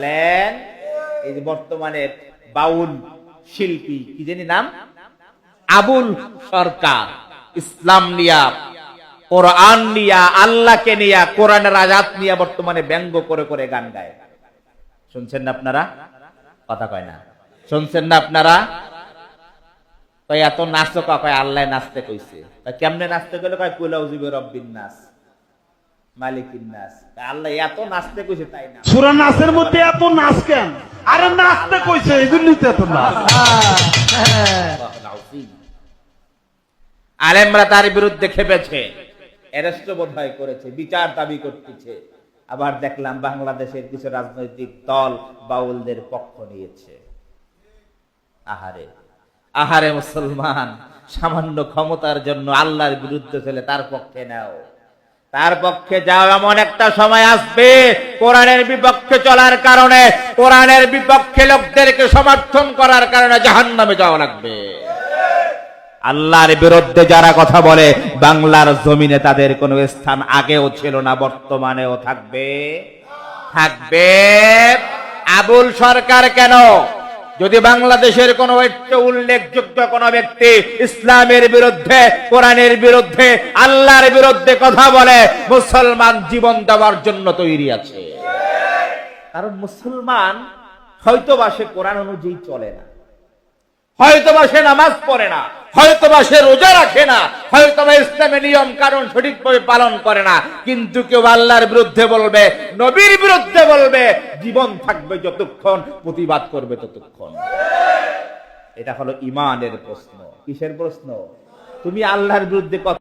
বলেন, এই যে বর্তমানে বাউল শিল্পী, কি জানি নাম? আবুল সরকার। ইসলাম নিয়া, কোরআন নিয়া, আল্লাহকে নিয়া, কোরআনের আজাদ নিয়া বর্তমানে ব্যঙ্গ করে করে গান গায়। শুনছেন না আপনারা? কথা কয় না। শুনছেন না আপনারা? এত নাচো কয়, আল্লাহ নাচতে কইছে। কেমনে নাচতে গেলে কয় কুলাউ জিবে রব্বিন নাচ মালিকিন নাচ আল্লাহ এত নাচতে কইছে তাই না? সুরা নাচের মধ্যে এত নাচ কেন? আরে নাচতে কইছে এই তো এত নাচ। আলেমরা তার বিরুদ্ধে খেপেছে। অ্যারেস্ট বোধ হয় করেছে বিচার দাবি করতেছে। আবার দেখলাম বাংলাদেশের কিছু রাজনৈতিক দল বাউলদের পক্ষ নিয়েছে। আহারে আহারে মুসলমান সামান্য ক্ষমতার জন্য আল্লাহর বিরুদ্ধে চলে তার পক্ষে নাও। তার পক্ষে যাও এমন একটা সময় আসবে, কোরআনের বিপক্ষে চলার কারণে, কোরআনের বিপক্ষে লোকদেরকে সমর্থন করার কারণে জাহান্নামে যাওয়া লাগবে। আল্লাহর বিরুদ্ধে যারা কথা বলে, বাংলার জমিনে তাদের কোনো স্থান আগেও ছিল না, বর্তমানেও থাকবে। থাকবে। আবুল সরকার কেন? যদি বাংলাদেশের কোন একটু উল্লেখযোগ্য কোন ব্যক্তি ইসলামের বিরুদ্ধে, কোরআনের বিরুদ্ধে, আল্লাহর বিরুদ্ধে কথা বলে, মুসলমান জীবন দেওয়ার জন্য তৈরি আছে। কারণ মুসলমান হয়তো বা সে কোরআন অনুযায়ী চলে না হয়তো বা সে নামাজ পড়ে না হয়তোবা সে রোজা রাখে না, হয়তোবা ইসলামের নিয়ম কারণ সঠিকভাবে পালন করে না, কিন্তু কেউ আল্লাহর বিরুদ্ধে বলবে, নবীর বিরুদ্ধে বলবে, জীবন থাকবে যতক্ষণ, প্রতিবাদ করবে ততক্ষণ। এটা হলো ইমানের প্রশ্ন। কিসের প্রশ্ন? তুমি আল্লাহর বিরুদ্ধে কথা